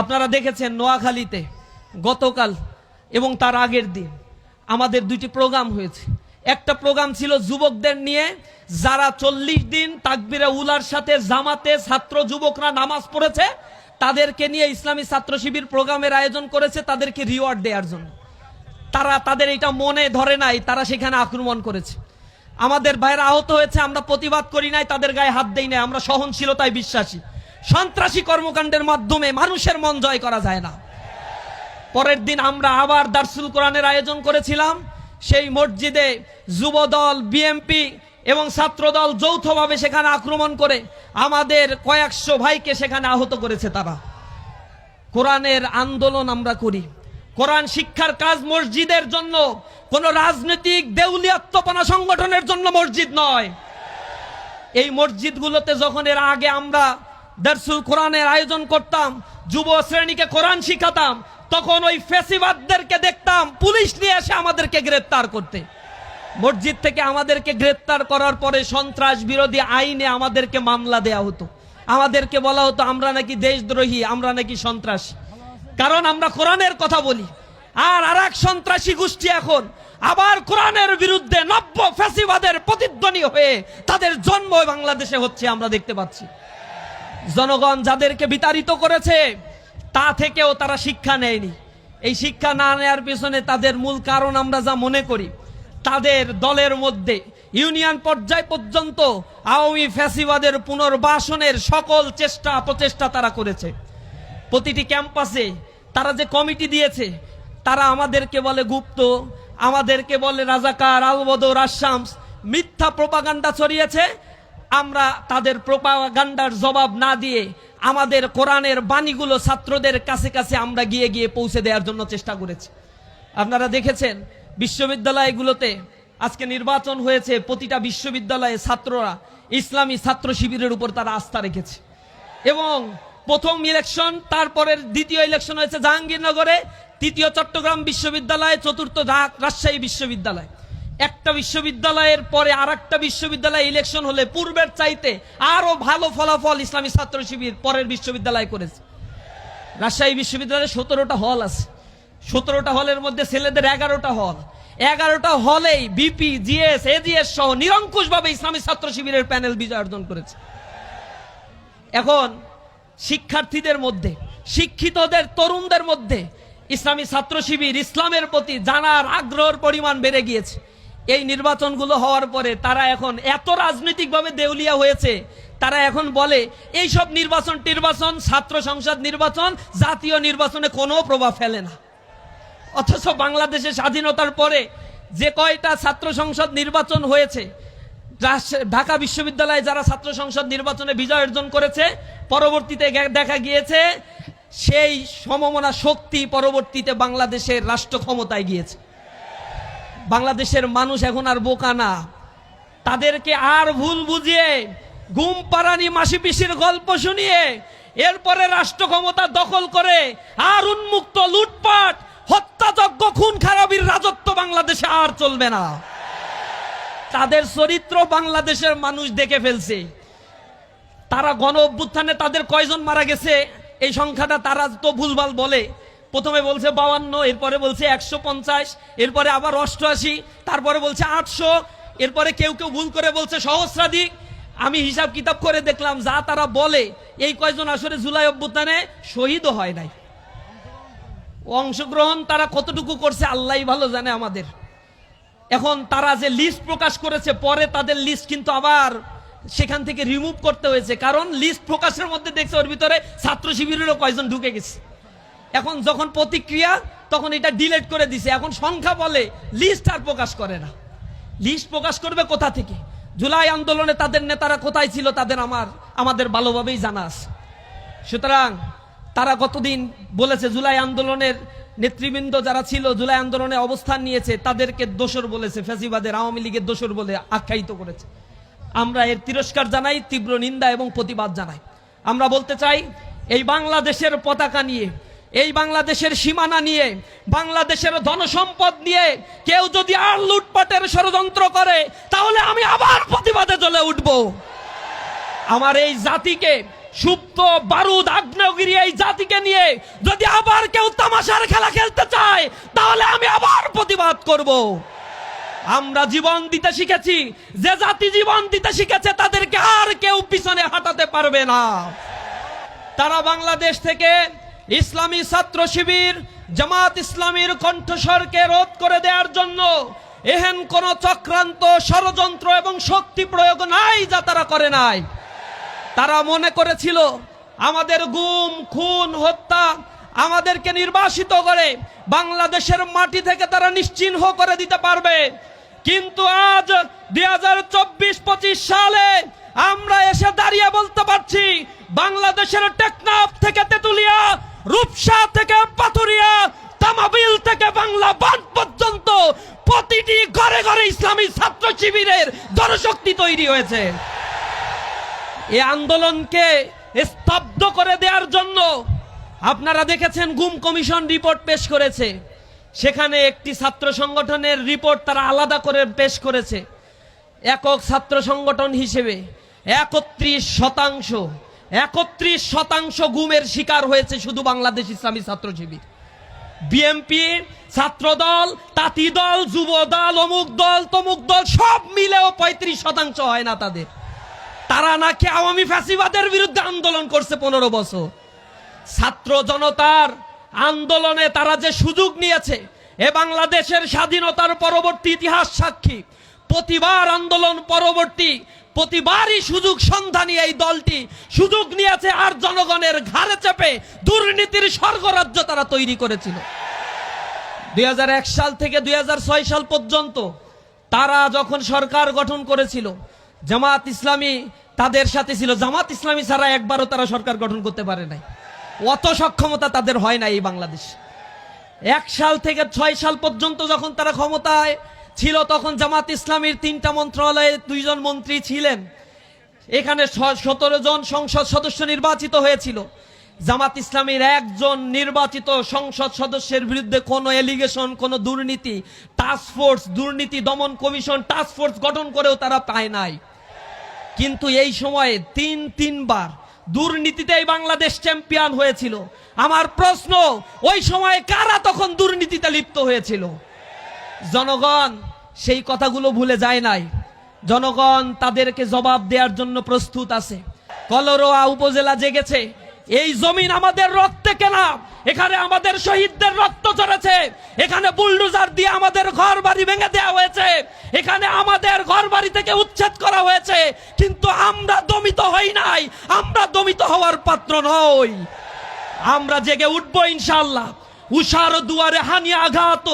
আপনারা দেখেছেন নোয়াখালীতে গতকাল এবং তার আগের দিন আমাদের দুইটি প্রোগ্রাম হয়েছে। একটা প্রোগ্রাম ছিল যুবকদের নিয়ে, যারা চল্লিশ দিন তাকবিরে উলার সাথে জামাতে ছাত্র যুবকরা নামাজ পড়েছে, তাদেরকে নিয়ে ইসলামী ছাত্র শিবির প্রোগ্রামের আয়োজন করেছে, তাদেরকে রিওয়ার্ড দেওয়ার জন্য। তারা তাদের এটা মনে ধরে নাই, তারা সেখানে আক্রমণ করেছে। আমাদের ভাইরা আহত হয়েছে, আমরা প্রতিবাদ করি নাই, তাদের গায়ে হাত দেই নাই, আমরা সহনশীলতায় বিশ্বাসী। সন্ত্রাসী কর্মকাণ্ডের মাধ্যমে মানুষের মন জয় করা যায় না। পরের দিন আমরা আবার দার্সুল কোরআনের আয়োজন করেছিলাম। সেই মসজিদে যুবদল বিএমপি এবং ছাত্রদল যৌথভাবে সেখানে আক্রমণ করে আমাদের কয়েকশো ভাইকে সেখানে আহত করেছে তারা। কোরআনের আন্দোলন আমরা করি। কোরআন শিক্ষার কাজ মসজিদের জন্য, কোন রাজনৈতিক দেউলিয়াত্মপনা সংগঠনের জন্য মসজিদ নয়। এই মসজিদগুলোতে যখন এর আগে আমরা দারসুল কোরআনের আয়োজন করতাম, যুব শ্রেণীকে কোরআন শিখাতাম, তখন ওই ফেসিবাদদেরকে দেখতাম, পুলিশ নিয়ে এসে আমাদেরকে গ্রেপ্তার করতে। মসজিদ থেকে আমাদেরকে গ্রেপ্তার করার পরে সন্ত্রাস বিরোধী আইনে আমাদেরকে মামলা দেয়া হতো। আমাদেরকে বলা হতো, আমরা নাকি দেশদ্রোহী, আমরা নাকি সন্ত্রাসী। কারণ আমরা কোরআনের কথা বলি। আর আর এক সন্ত্রাসী গোষ্ঠী এখন আবার কোরআনের বিরুদ্ধে নব্য ফ্যাসিবাদের প্রতিধ্বনি হয়ে তাদের জন্ম বাংলাদেশে হচ্ছে, আমরা দেখতে পাচ্ছি। জনগণ যাদেরকে বিতাড়িত করেছে, তা থেকেও তারা শিক্ষা নেয়নি। এই শিক্ষা না নেয়ার পিছনে তাদের মূল কারণ আমরা যা মনে করি, তাদের দলের মধ্যে ইউনিয়ন পর্যায় পর্যন্ত আওয়ামী ফ্যাসিবাদের পুনর্বাসনের সকল চেষ্টা, প্রচেষ্টা তারা করেছে। প্রতিটি ক্যাম্পাসে তারা যে কমিটি দিয়েছে, তারা আমাদেরকে বলে গুপ্ত, আমাদেরকে বলে রাজাকার, আলবদর, আসামস মিথ্যা প্রপাগান্ডা ছড়িয়েছে আমরা তাদের প্রপাগান্ডার জবাব না দিয়ে আমাদের কোরআনের বাণীগুলো ছাত্রদের কাছে কাছে আমরা গিয়ে গিয়ে পৌঁছে দেওয়ার জন্য চেষ্টা করেছি। আপনারা দেখেছেন, বিশ্ববিদ্যালয়গুলোতে আজকে নির্বাচন হয়েছে, প্রতিটা বিশ্ববিদ্যালয়ে ছাত্ররা ইসলামী ছাত্র শিবিরের উপর তারা আস্থা রেখেছে। এবং প্রথম ইলেকশন তারপরের দ্বিতীয় ইলেকশন হয়েছে জাহাঙ্গীরনগরে, তৃতীয় চট্টগ্রাম বিশ্ববিদ্যালয়, চতুর্থ রাজশাহী বিশ্ববিদ্যালয়। একটা বিশ্ববিদ্যালয়ের পরে আর একটা বিশ্ববিদ্যালয় ইলেকশন হলে পূর্বের চাইতে আরও ভালো ফলাফল ইসলামী ছাত্র শিবির পরের বিশ্ববিদ্যালয় করেছে। রাজশাহী বিশ্ববিদ্যালয়ে সতেরোটা হল আছে। সতেরোটা হলের মধ্যে ছেলেদের এগারোটা হল এগারোটা হলেই বিপি জিএস এজিএস সহ নিরঙ্কুশ ভাবে ইসলামী ছাত্র শিবিরের প্যানেল বিজয় অর্জন করেছে। এখন শিক্ষার্থীদের মধ্যে, শিক্ষিতদের, তরুণদের মধ্যে ইসলামী ছাত্র শিবির ইসলামের প্রতি জানার আগ্রহের পরিমাণ বেড়ে গিয়েছে। এই নির্বাচনগুলো হওয়ার পরে তারা এখন এত রাজনৈতিকভাবে দেউলিয়া হয়েছে, তারা এখন বলে এই সব নির্বাচন টির্বাচন ছাত্র সংসদ নির্বাচন, জাতীয় নির্বাচনে কোনো প্রভাব ফেলে না। অথচ বাংলাদেশের স্বাধীনতার পরে যে কয়টা ছাত্র সংসদ নির্বাচন হয়েছে ঢাকা বিশ্ববিদ্যালয়ে যারা ছাত্র সংসদ নির্বাচনে বিজয় অর্জন করেছে, পরবর্তীতে দেখা গিয়েছে, সেই সমমনা শক্তি পরবর্তীতে বাংলাদেশের রাষ্ট্র ক্ষমতায় গিয়েছে। বাংলাদেশের মানুষ এখন আর বোকা না। তাদেরকে আর ভুল বুঝিয়ে, ঘুম পাড়ানি মাসি পিসির গল্প শুনিয়ে, এরপরে রাষ্ট্র ক্ষমতা দখল করে আর উন্মুক্ত লুটপাট, হত্যাযজ্ঞ, খুন খারাপির রাজত্ব বাংলাদেশে আর চলবে না। তাদের চরিত্র বাংলাদেশের মানুষ দেখে ফেলছে। তারা গণ অভ্যুত্থানে তাদের কয়জন মারা গেছে, এই সংখ্যাটা তারা তো ভুলভাল বলে। প্রথমে বলছে বাউান্ন, এরপরে বলছে একশো পঞ্চাশ, এরপরে আবার অষ্টআশি, তারপরে বলছে আটশো, এরপরে কেউ কেউ ভুল করে বলছে সহস্রাধিক। আমি হিসাব কিতাব করে দেখলাম, যা তারা বলে, এই কয়জন আসলে জুলাই অভ্যুত্থানে শহীদও হয় নাই। অংশগ্রহণ তারা কতটুকু করছে আল্লাহ ভালো জানে আমাদের। এখন তারা যে লিস্ট প্রকাশ করেছে, পরে তাদের লিস্ট কিন্তু আবার সেখান থেকে রিমুভ করতে হয়েছে। কারণ লিস্ট প্রকাশের মধ্যে দেখছে, ওর ভিতরে ছাত্র শিবিরেরও কয়জন ঢুকে গেছে। এখন যখন প্রতিক্রিয়া, তখন এটা ডিলেট করে দিছে। এখন সংখ্যা বলে লিস্ট আর প্রকাশ করে না। লিস্ট প্রকাশ করবে কোথা থেকে? জুলাই আন্দোলনে তাদের নেতারা কোথায় ছিল, তাদের আমার, আমাদের ভালোভাবেই জানা আছে। সুতরাং তারা গতদিন বলেছে, জুলাই আন্দোলনের নেতৃবৃন্দ যারা ছিল, জুলাই আন্দোলনে অবস্থান নিয়েছে, তাদেরকে দোষর বলেছে ফেসিবাদের আওয়ামী লীগের দোষর বলে আখ্যায়িত করেছে। আমরা এর তিরস্কার জানাই, তীব্র নিন্দা এবং প্রতিবাদ জানাই। আমরা বলতে চাই, এই বাংলাদেশের পতাকা নিয়ে এই বাংলাদেশের সীমানা নিয়ে, বাংলাদেশের ধনসম্পদ নিয়ে কেউ যদি আর লুটপাটের ষড়যন্ত্র করে, তাহলে আমি আবার প্রতিবাদে জ্বলে উঠবো। আমার এই জাতিকে, সুপ্ত, বারুদ, আগ্নেয়গিরি এই জাতিকে নিয়ে যদি আবার কেউ তামাশার খেলা খেলতে চায়, তাহলে আমি আবার প্রতিবাদ করব। আমরা জীবন দিতে শিখেছি, যে জাতি জীবন দিতে শিখেছে, তাদেরকে আর কেউ পিছনে হাঁটাতে পারবে না। তারা বাংলাদেশ থেকে ইসলামী ছাত্র শিবির জামাত ইসলামীর কণ্ঠস্বরকে রোধ করে দেওয়ার জন্য এহেন কোন চক্রান্ত, ষড়যন্ত্র এবং শক্তি প্রয়োগ নাই যা তারা করে নাই। তারা মনে করেছিল, আমাদের গুম, খুন, হত্যা আমাদেরকে নির্বাসিত করে বাংলাদেশের মাটি থেকে তারা নিশ্চিহ্ন করে দিতে পারবে। কিন্তু আজ দুই হাজার চব্বিশ পঁচিশ সালে আমরা এসে দাঁড়িয়ে বলতে পারছি, বাংলাদেশের টেকনাফ থেকে তেতুলিয়া রূপসা থেকে পাথুরিয়া, তামাবিল থেকে বাংলা বাঁধ পর্যন্ত প্রতিটি ঘরে ঘরে ইসলামী ছাত্র শিবিরের জনশক্তি তৈরি হয়েছে। এই আন্দোলনকে স্তব্ধ করে দেওয়ার জন্য আপনারা দেখেছেন গুম কমিশন রিপোর্ট পেশ করেছে। সেখানে একটি ছাত্র সংগঠনের রিপোর্ট তারা আলাদা করে পেশ করেছে। একক ছাত্র সংগঠন হিসেবে একত্রিশ শতাংশ একত্রিশ শতাংশ গুমের শিকার হয়েছে শুধু বাংলাদেশ ইসলামী ছাত্র শিবির বিএমপি ছাত্র দল তাঁতি দল যুব দল অমুক দল, তমুক দল, সব মিলেও পঁয়ত্রিশ শতাংশ হয় না তাদের। তারা নাকি আওয়ামী ফ্যাসিবাদের বিরুদ্ধে আন্দোলন করছে পনেরো বছর। ছাত্র জনতার আন্দোলনে তারা যে সুযোগ নিয়েছে, এ বাংলাদেশের স্বাধীনতার পরবর্তী ইতিহাস সাক্ষী। প্রতিবার আন্দোলন পরবর্তী প্রতিবারই সুযোগ সন্ধানী এই দলটি। সুযোগ নিয়েছে আর জনগণের ঘাড়ে চেপে দুর্নীতির স্বর্গরাজ্য তারা তৈরি করেছিল। দুই সাল থেকে দুই সাল পর্যন্ত তারা যখন সরকার গঠন করেছিল, জামাত ইসলামী তাদের সাথে ছিল। জামাত ইসলামী ছাড়া একবারও তারা সরকার গঠন করতে পারে নাই। অত সক্ষমতা তাদের হয় না এই বাংলাদেশ। এক সাল থেকে ছয় সাল পর্যন্ত যখন তারা ক্ষমতায় ছিল তখন জামাত ইসলামীর তিনটা মন্ত্রণালয়ে দুইজন মন্ত্রী ছিলেন। এখানে সতেরো জন সংসদ সদস্য নির্বাচিত হয়েছিল। জামাত ইসলামীর একজন নির্বাচিত সংসদ সদস্যের বিরুদ্ধে কোনো এলিগেশন কোনো দুর্নীতি টাস্ক ফোর্স দুর্নীতি দমন কমিশন টাস্ক ফোর্স গঠন করেও তারা পায় নাই। কিন্তু এই সময়ে তিন তিনবার দুর্নীতিতেই বাংলাদেশ চ্যাম্পিয়ন হয়েছিল। আমার প্রশ্ন, ওই সময়ে কারা তখন দুর্নীতিতে লিপ্ত হয়েছিল? জনগণ সেই কথাগুলো ভুলে যায় নাই। জনগণ তাদেরকে জবাব দেওয়ার জন্য প্রস্তুত আছে। কলরোয়া উপজেলা জেগেছে। এই জমিন আমাদের রক্তে কেনা। এখানে আমাদের শহীদদের রক্ত চড়েছে। এখানে বুলডোজার দিয়ে আমাদের ঘর বাড়ি ভেঙে দেওয়া হয়েছে। এখানে আমাদের ঘর বাড়ি থেকে উচ্ছেদ করা হয়েছে। কিন্তু আমরা দমিত হই নাই। আমরা দমিত হওয়ার পাত্র নই। আমরা জেগে উঠবো ইনশাল্লাহ উষার দুয়ারে হানি আঘাত,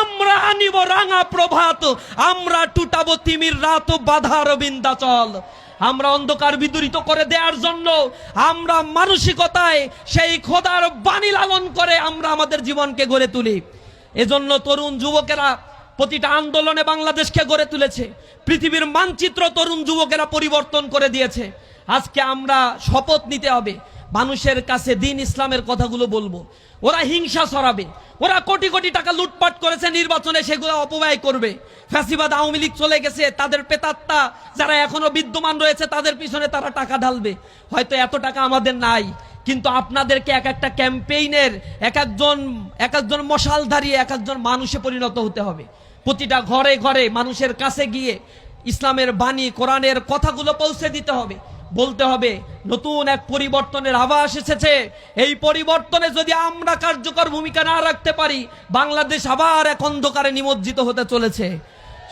আমরা আনিব রাঙা প্রভাত, আমরা টুটাবো তিমির রাত, বাধার বিন্দাচল আমরা অন্ধকার বিদূরিত করে দেওয়ার জন্য, আমরা মানসিকতায় সেই খোদার বাণী লালন করে আমরা আমাদের জীবনকে গড়ে তুলি। এজন্য তরুণ যুবকেরা প্রতিটা আন্দোলনে বাংলাদেশকে গড়ে তুলেছে। পৃথিবীর মানচিত্র তরুণ যুবকেরা পরিবর্তন করে দিয়েছে। আজকে আমরা শপথ নিতে হবে। মানুষের কাছে দিন ইসলামের কথাগুলো বলব। ওরা হিংসা ছড়াবে। ওরা কোটি কোটি টাকা লুটপাট করেছে নির্বাচনে, সেগুলো অপব্যয় করবে। ফ্যাসিবাদ আওয়ামী লীগ চলে গেছে, তাদের পেতাত্তা যারা এখনও বিদ্যমান রয়েছে, তাদের পিছনে তারা টাকা ঢালবে। হয়তো এত টাকা আমাদের নাই, কিন্তু আপনাদেরকে এক একটা ক্যাম্পেইনের এক একজন এক একজন মশালধারী এক একজন মানুষে পরিণত হতে হবে। প্রতিটা ঘরে ঘরে মানুষের কাছে গিয়ে ইসলামের বাণী, কোরআনের কথাগুলো পৌঁছে দিতে হবে। বলতে হবে, নতুন এক পরিবর্তনের আভাস এসেছে। এই পরিবর্তনে যদি আমরা কার্যকর ভূমিকা না রাখতে পারি, বাংলাদেশ আবার এক অন্ধকারে নিমজ্জিত হতে চলেছে।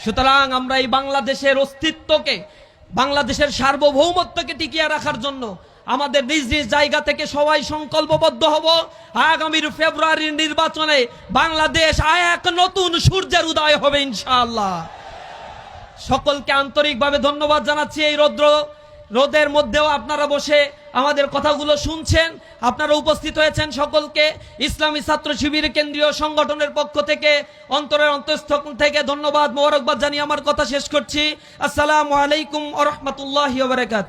সুতরাং আমরা এই বাংলাদেশের অস্তিত্বকে, বাংলাদেশের সার্বভৌমত্বকে টিকিয়ে রাখার জন্য আমাদের নিজ নিজ জায়গা থেকে সবাই সংকল্পবদ্ধ হব। আগামীর ফেব্রুয়ারির নির্বাচনে বাংলাদেশ এক নতুন সূর্যের উদয় হবে ইনশাআল্লাহ। সকলকে আন্তরিকভাবে ধন্যবাদ জানাচ্ছি এই রৌদ্র রোদের মধ্যেও আপনারা বসে আমাদের কথাগুলো শুনছেন। আপনারা উপস্থিত হয়েছেন সকলকে। ইসলামী ছাত্র শিবির কেন্দ্রীয় সংগঠনের পক্ষ থেকে, অন্তরের অন্তঃস্থ থেকে ধন্যবাদ, মোবারকবাদ জানিয়ে আমার কথা শেষ করছি। আসসালামু আলাইকুম আ রহমতুল্লাহ বারকাত